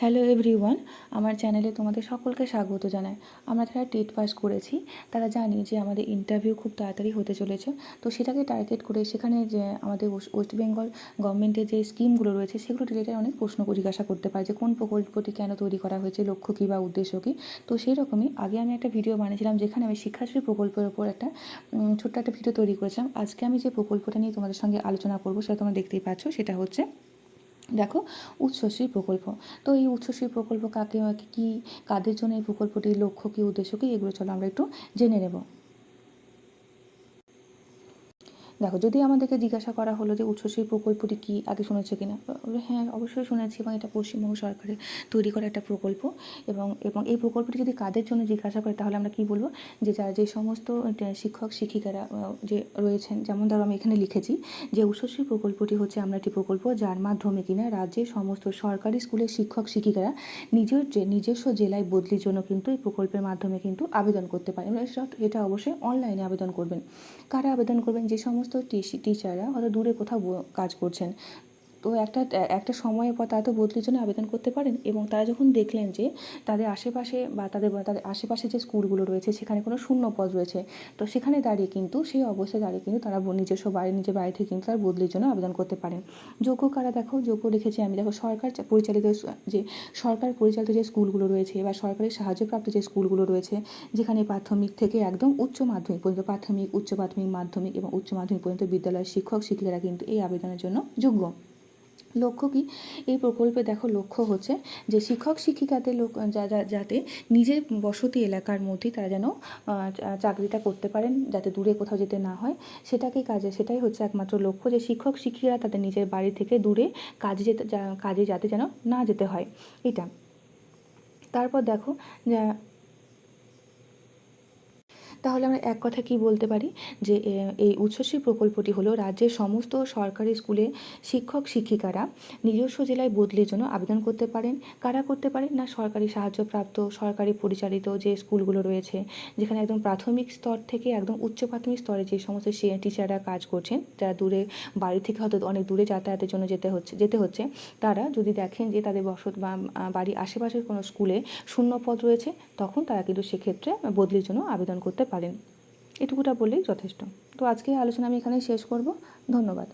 Hello everyone আমার চ্যানেলে তোমাদের সকলকে স্বাগত জানাই। আমরা যারা টেট পাস করেছি, তারা জানি যে আমাদের ইন্টারভিউ খুব তাড়াতাড়ি হতে চলেছে। তো সেটাকে টার্গেট করে সেখানে যে আমাদের ওয়েস্ট- বেঙ্গল গভর্নমেন্টের যে স্কিমগুলো রয়েছে, সেগুলো রিলেটেড অনেক প্রশ্ন জিজ্ঞাসা করতে পারে যে কোন প্রকল্পটি কেন তৈরি করা হয়েছে, লক্ষ্য কী বা উদ্দেশ্য কী? তো সেই রকমই আগে আমি একটা ভিডিও বানিয়েছিলাম যেখানে আমি শিক্ষাশ্রী প্রকল্পের ওপর একটা ছোট্ট একটা ভিডিও তৈরি করেছিলাম। আজকে আমি যে প্রকল্পটা নিয়ে তোমাদের সঙ্গে আলোচনা করব, সেটা তোমরা দেখতেই পাচ্ছ, সেটা হচ্ছে দেখো উচ্চশ্রী প্রকল্প। তো এই উচ্চশ্রী প্রকল্প কাকে, কী, কাদের জন্য এই প্রকল্পটির লক্ষ্য, কী উদ্দেশ্য, কী এগুলো চলো আমরা একটু জেনে নেব। দেখো, যদি আমাদেরকে জিজ্ঞাসা করা হলো যে উচ্চশ্রী প্রকল্পটি কি আগে শুনেছে কিনা হ্যাঁ অবশ্যই শুনেছি এবং এটা পশ্চিমবঙ্গ সরকারের তৈরি করা একটা প্রকল্প এবং এবং এই প্রকল্পটি যদি কাদের জন্য জিজ্ঞাসা করে তাহলে আমরা কি বলব? যে যারা, যে সমস্ত শিক্ষক, শিক্ষিকারা যে রয়েছেন, যেমন ধরো আমি এখানে লিখেছি যে উচ্চশ্রী প্রকল্পটি হচ্ছে আমরা একটি প্রকল্প যার মাধ্যমে কিনা রাজ্যের সমস্ত সরকারি স্কুলের শিক্ষক, শিক্ষিকারা নিজের যে, নিজস্ব জেলায় বদলির জন্য কিন্তু এই প্রকল্পের মাধ্যমে কিন্তু আবেদন করতে পারেন এটা অবশ্যই অনলাইনে আবেদন করবেন। কারা আবেদন করবেন? যে সমস্ত টিসি- টিচাররা হয়তো দূরে কোথাও কাজ করছেন। তো একটা একটা সময়ের পর তারা তো বদলির জন্য আবেদন করতে পারেন এবং তারা যখন দেখলেন যে তাদের আশেপাশে বা তাদের তাদের আশেপাশে যে স্কুলগুলো রয়েছে সেখানে কোনো শূন্য পদ রয়েছে, তো সেখানে দাঁড়িয়ে কিন্তু সেই অবস্থায় দাঁড়িয়ে কিন্তু তারা নিজস্ব বাড়ি, নিজের বাড়ি থেকে কিন্তু তারা বদলির জন্য আবেদন করতে পারেন। যোগ্য কারা দেখো, যোগ্য রেখেছি আমি দেখো সরকার পরিচালিত যে সরকার পরিচালিত যে স্কুলগুলো রয়েছে বা সরকারের সাহায্যপ্রাপ্ত যে স্কুলগুলো রয়েছে, যেখানে প্রাথমিক থেকে একদম উচ্চ মাধ্যমিক পর্যন্ত, প্রাথমিক, উচ্চ প্রাথমিক মাধ্যমিক এবং উচ্চ মাধ্যমিক পর্যন্ত বিদ্যালয়ের শিক্ষক, শিক্ষিকারা কিন্তু এই আবেদনের জন্য যোগ্য। লক্ষ্য কি? এই প্রকল্পে দেখো লক্ষ্য হচ্ছে যে শিক্ষক শিক্ষিকাদের লোক যাতে নিজের বসতি এলাকার মধ্যেই তারা যেন চাকরিটা করতে পারেন, যাতে দূরে কোথাও যেতে না হয়। সেটাকেই কাজে, সেটাই হচ্ছে একমাত্র লক্ষ্য যে শিক্ষক শিক্ষিকারা তাদের নিজের বাড়ি থেকে দূরে কাজে যেতে কাজে যাতে যেন না যেতে হয়। এটা তারপর দেখো তাহলে আমরা এক কথা কি বলতে পারি? যে এই উচ্চশ্রী প্রকল্পটি হলো রাজ্যের সমস্ত সরকারি স্কুলে শিক্ষক, শিক্ষিকারা নিজস্ব জেলায় বদলির জন্য আবেদন করতে পারেন। কারা করতে পারেন? না, সরকারি সাহায্যপ্রাপ্ত, সরকারি পরিচালিত যে স্কুলগুলো রয়েছে, যেখানে একদম প্রাথমিক স্তর থেকে একদম উচ্চ প্রাথমিক স্তরে যে সমস্ত টিচাররা কাজ করছেন, যারা দূরে, বাড়ি থেকে হয়তো অনেক দূরে যাতায়াতের জন্য যেতে হচ্ছে যেতে হচ্ছে, তারা যদি দেখেন যে তাদের বসত বা বাড়ির আশেপাশের কোনো স্কুলে শূন্য পদ রয়েছে, তখন তারা কিন্তু সেক্ষেত্রে বদলির জন্য আবেদন করতে পারেন। এটুকুটা বললেই যথেষ্ট। তো আজকে আলোচনা আমি এখানে শেষ করব। ধন্যবাদ।